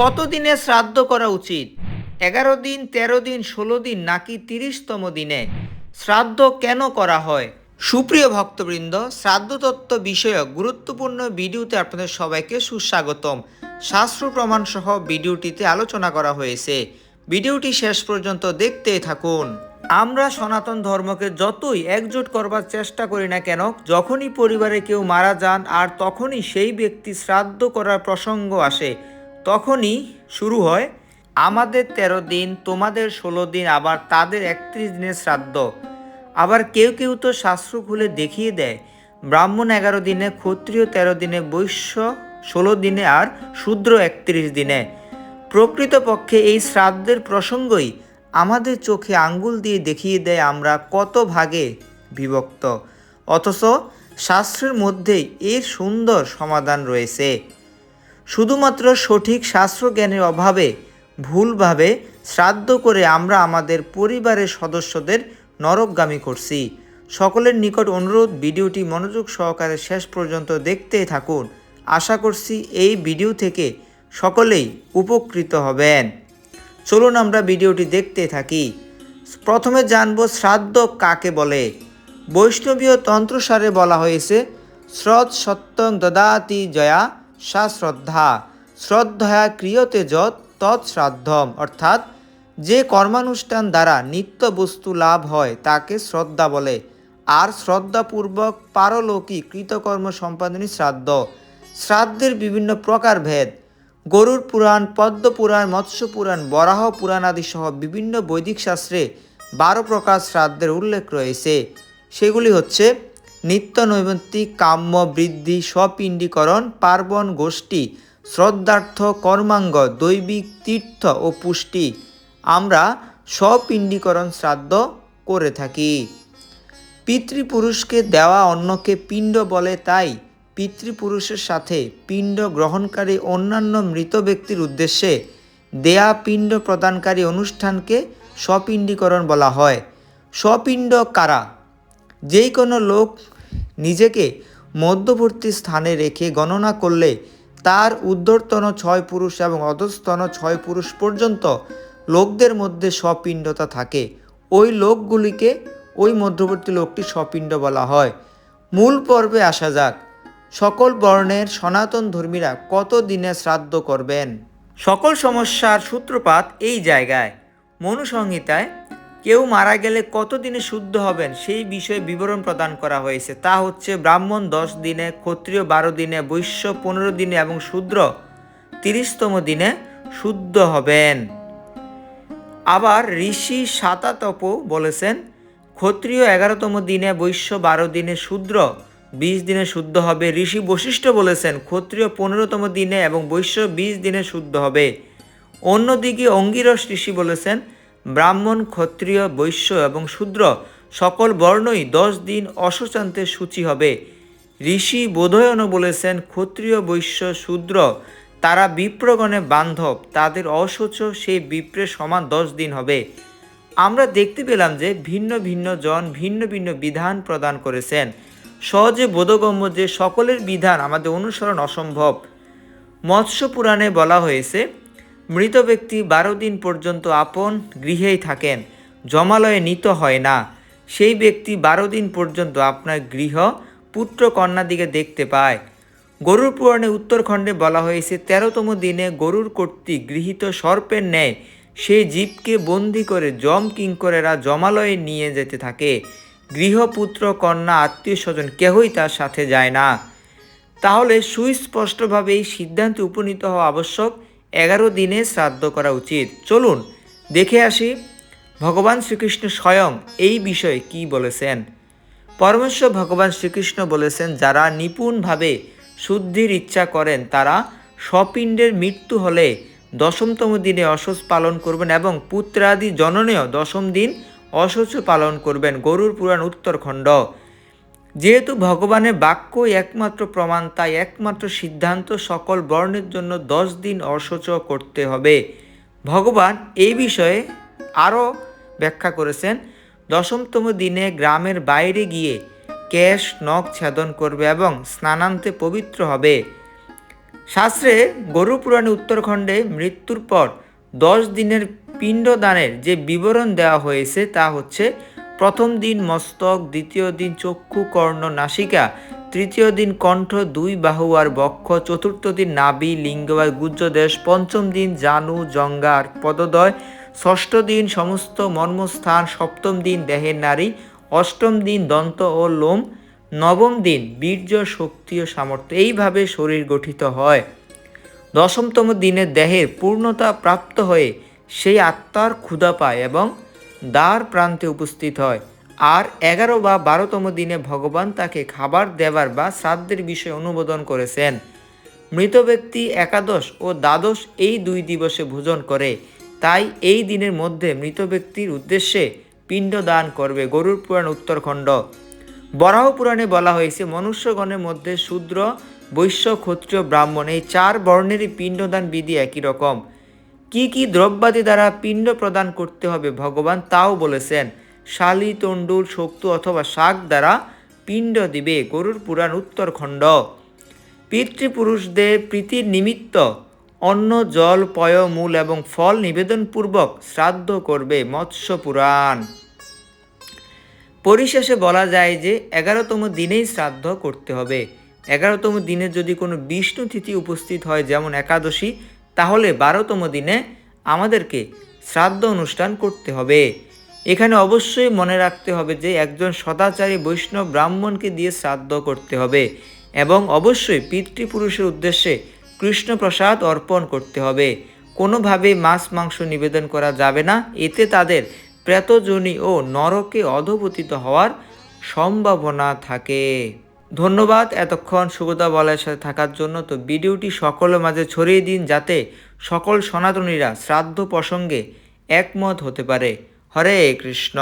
কত দিনে শ্রাদ্ধ করা উচিত? এগারো দিন, তেরো দিন, ষোলো দিন, নাকি তিরিশতম দিনে? শ্রাদ্ধ কেন করা হয়? সুপ্রিয় ভক্তবৃন্দ, শ্রাদ্ধ তত্ত্ব বিষয়ক গুরুত্বপূর্ণ ভিডিওতে আপনাদের সবাইকে সুস্বাগতম। শাস্ত্র প্রমাণ সহ ভিডিওটিতে আলোচনা করা হয়েছে। ভিডিওটি শেষ পর্যন্ত দেখতেই থাকুন। আমরা সনাতন ধর্মকে যতই একজোট করবার চেষ্টা করি না কেন, যখনই পরিবারে কেউ মারা যান আর তখনই সেই ব্যক্তি শ্রাদ্ধ করার প্রসঙ্গ আসে তখনই শুরু হয়, আমাদের তেরো দিন, তোমাদের ষোলো দিন, আবার তাদের একত্রিশ দিনের শ্রাদ্ধ। আবার কেউ কেউ তো শাস্ত্র খুলে দেখিয়ে দেয়, ব্রাহ্মণ এগারো দিনে, ক্ষত্রিয় তেরো দিনে, বৈশ্য ষোলো দিনে আর শূদ্র একত্রিশ দিনে। প্রকৃতপক্ষে এই শ্রাদ্ধের প্রসঙ্গই আমাদের চোখে আঙ্গুল দিয়ে দেখিয়ে দেয় আমরা কত ভাগে বিভক্ত। অথচ শাস্ত্রের মধ্যেই এর সুন্দর সমাধান রয়েছে। শুধুমাত্র সঠিক শাস্ত্রজ্ঞানের অভাবে, ভুলভাবে শ্রাদ্ধ করে আমরা আমাদের পরিবারের সদস্যদের নরকগামী করছি। সকলের নিকট অনুরোধ, ভিডিওটি মনোযোগ সহকারে শেষ পর্যন্ত দেখতে থাকুন। আশা করছি এই ভিডিও থেকে সকলেই উপকৃত হবেন। চলুন আমরা ভিডিওটি দেখতে থাকি। প্রথমে জানব শ্রাদ্ধ কাকে বলে? বৈষ্ণবীয় তন্ত্রসারে বলা হয়েছে শ্রদ্ধ সত্যং দদাতি জয়া সা শ্রদ্ধা শ্রদ্ধয়া ক্রিয়তে যত তৎশ্রাদ্ধম অর্থাৎ যে কর্মানুষ্ঠান দ্বারা নিত্য বস্তু লাভ হয়, তাকে শ্রদ্ধা বলে। আর শ্রদ্ধাপূর্বক পারলৌকিক কৃতকর্ম সম্পাদনী শ্রাদ্ধ। শ্রাদ্ধের বিভিন্ন প্রকার ভেদ। গরুর পুরাণ, পদ্ম পুরাণ, মৎস্য পুরাণ, বরাহ পুরাণ আদি সহ বিভিন্ন বৈদিক শাস্ত্রে বারো প্রকার শ্রাদ্ধের উল্লেখ রয়েছে। সেগুলি হচ্ছে নিত্য নৈমিত্তিক কাম্য বৃদ্ধি স্বপিণ্ডীকরণ পার্বণ গোষ্ঠী, শ্রদ্ধার্থ কর্মাঙ্গ, দৈবিক তীর্থ ও পুষ্টি আমরা স্বপিণ্ডীকরণ শ্রাদ্ধ করে থাকি। পিতৃপুরুষকে দেওয়া অন্নকে পিণ্ড বলে তাই পিতৃপুরুষের সাথে পিণ্ড গ্রহণকারী অন্যান্য মৃত ব্যক্তির উদ্দেশ্যে দেয়া পিণ্ড প্রদানকারী অনুষ্ঠানকে স্বপিণ্ডীকরণ বলা হয়। স্বপিণ্ড কারা? যেই কোনো লোক নিজেকে মধ্যবর্তী স্থানে রেখে গণনা করলে তার ঊর্ধ্বতন ছয় পুরুষ এবং অধস্তন ছয় পুরুষ পর্যন্ত লোকদের মধ্যে স্বপিণ্ডতা থাকে। ওই লোকগুলিকে ওই মধ্যবর্তী লোকটি স্বপিণ্ড বলা হয়। মূল পর্বে আসা যাক। সকল বর্ণের সনাতন ধর্মীরা কত দিনে শ্রাদ্ধ করবেন? সকল সমস্যার সূত্রপাত এই জায়গায়। মনুসংহিতায় কেউ মারা গেলে কত দিনে শুদ্ধ হবেন সেই বিষয়ে বিবরণ প্রদান করা হয়েছে। তা হচ্ছে ব্রাহ্মণ দশ দিনে, ক্ষত্রিয় বারো দিনে, বৈশ্য পনেরো দিনে এবং শূদ্র তিরিশতম দিনে শুদ্ধ হবেন। আবার ঋষি সাতাতপ বলেছেন, ক্ষত্রিয় এগারোতম দিনে, বৈশ্য বারো দিনে শূদ্র বিশ দিনে শুদ্ধ হবে। ঋষি বশিষ্ঠ বলেছেন, ক্ষত্রিয় পনেরোতম দিনে এবং বৈশ্য বিশ দিনে শুদ্ধ হবে। অন্যদিকে অঙ্গিরস ঋষি বলেছেন ব্রাহ্মণ, ক্ষত্রিয়, বৈশ্য এবং শূদ্র, সকল বর্ণই দশ দিন অশোচান্তে সূচি হবে। ঋষি বোধয়নও বলেছেন, ক্ষত্রিয়, বৈশ্য, শূদ্র, তারা বিপ্রগণে বান্ধব, তাদের অশোচ সেই বিপ্রের সমান দশ দিন হবে। আমরা দেখতে পেলাম যে ভিন্ন ভিন্ন জন ভিন্ন ভিন্ন বিধান প্রদান করেছেন। সহজে বোধগম্য যে সকলের বিধান আমাদের অনুসরণ অসম্ভব। মৎস্য পুরাণে বলা হয়েছে মৃত ব্যক্তি বারো দিন পর্যন্ত আপন গৃহেই থাকেন, জমালয়ে নিত হয় না। সেই ব্যক্তি বারো দিন পর্যন্ত আপনার গৃহ পুত্র কন্যা দিকে দেখতে পায়। গরুর পুরাণে উত্তরখণ্ডে বলা হয়েছে, তেরোতম দিনে গরুর কর্তৃক গৃহীত সর্পের ন্যায় সেই জীবকে বন্দি করে জম কিঙ্করেরা জমালয়ে নিয়ে যেতে থাকে। গৃহপুত্র কন্যা, আত্মীয় স্বজন কেহই তার সাথে যায় না। তাহলে সুস্পষ্টভাবে এই সিদ্ধান্তে উপনীত হওয়া আবশ্যক এগারো দিনে শ্রাদ্ধ করা উচিত। চলুন, দেখে আসি ভগবান শ্রীকৃষ্ণ স্বয়ং এই বিষয়ে কি বলেছেন। পরমেশ্বর ভগবান শ্রীকৃষ্ণ বলেছেন, যারা নিপুণভাবে শুদ্ধির ইচ্ছা করেন, তারা স্বপিণ্ডের মৃত্যু হলে দশমতম দিনে অশোচ পালন করবেন এবং পুত্রাদি জননেও দশম দিন অশোচ পালন করবেন। গরুর পুরাণ উত্তরখণ্ড। যেহেতু ভগবানের বাক্যই একমাত্র প্রমাণ, তাই একমাত্র সিদ্ধান্ত সকল বর্ণের জন্য দশ দিন অসচ করতে হবে। ভগবান এই বিষয়ে আরও ব্যাখ্যা করেছেন, দশমতম দিনে গ্রামের বাইরে গিয়ে কেশ নখ ছেদন করবে এবং স্নানান্তে পবিত্র হবে। শাস্ত্রে গরু পুরাণে উত্তরখণ্ডে মৃত্যুর পর দশ দিনের পিণ্ডদানের যে বিবরণ দেওয়া হয়েছে তা হচ্ছে প্রথম দিন মস্তক, দ্বিতীয় দিন চক্ষু, কর্ণ, নাসিকা, তৃতীয় দিন কণ্ঠ, দুই বাহু আর বক্ষ, চতুর্থ দিন নাভি, লিঙ্গ আর গুজ্জদেশ, পঞ্চম দিন জানু, জঙ্গা আর পদদয়, ষষ্ঠ দিন সমস্ত মর্মস্থান, সপ্তম দিন দেহের নারী, অষ্টম দিন দন্ত ও লোম, নবম দিন বীর্য, শক্তি ও সামর্থ্য। এইভাবে শরীর গঠিত হয়। দশমতম দিনে দেহের পূর্ণতা প্রাপ্ত হয়ে সেই আত্মার ক্ষুধা পায় এবং দ্বার প্রান্তে উপস্থিত হয়। আর এগারো বা বারোতম দিনে ভগবান তাকে খাবার দেবার বা শ্রাদ্ধের বিষয়ে অনুমোদন করেছেন। মৃত ব্যক্তি একাদশ ও দ্বাদশ এই দুই দিবসে ভোজন করে। তাই এই দিনের মধ্যে মৃত ব্যক্তির উদ্দেশ্যে পিণ্ড দান করবে গরুর পুরাণ উত্তরখণ্ড। বরাহ পুরাণে বলা হয়েছে, মনুষ্যগণের মধ্যে শূদ্র, বৈশ্য, ক্ষত্রিয়, ব্রাহ্মণ এই চার বর্ণেরই পিণ্ডদান বিধি একই রকম। কি কি দ্রব্যাদি দ্বারা পিণ্ড প্রদান করতে হবে ভগবান তাও বলেছেন, শালি, তণ্ডুল, শক্তু অথবা শাক দ্বারা পিণ্ড দিবে, গরুর পুরাণ উত্তরখণ্ড পিতৃপুরুষদের প্রীতির নিমিত্ত অন্ন, জল, পয়, মূল এবং ফল নিবেদনপূর্বক শ্রাদ্ধ করবে মৎস্য পুরাণ। পরিশেষে বলা যায় যে, এগারোতম দিনেই শ্রাদ্ধ করতে হবে। এগারোতম দিনে যদি কোনো বিষ্ণু তিথি উপস্থিত হয়, যেমন একাদশী তাহলে বারোতম দিনে আমাদেরকে শ্রাদ্ধ অনুষ্ঠান করতে হবে। এখানে অবশ্যই মনে রাখতে হবে যে একজন সদাচারী বৈষ্ণব ব্রাহ্মণকে দিয়ে শ্রাদ্ধ করতে হবে এবং অবশ্যই পিতৃপুরুষের উদ্দেশ্যে কৃষ্ণপ্রসাদ অর্পণ করতে হবে। কোনোভাবে মাছ মাংস নিবেদন করা যাবে না। এতে তাদের প্রেতজনী ও নরকে অধপতিত হওয়ার সম্ভাবনা থাকে। ধন্যবাদ। এতক্ষণ সুগতা বলের সাথে থাকার জন্য তো ভিডিওটি সকলের মাঝে ছড়িয়ে দিন যাতে সকল সনাতনীরা শ্রাদ্ধ প্রসঙ্গে একমত হতে পারে। হরে কৃষ্ণ।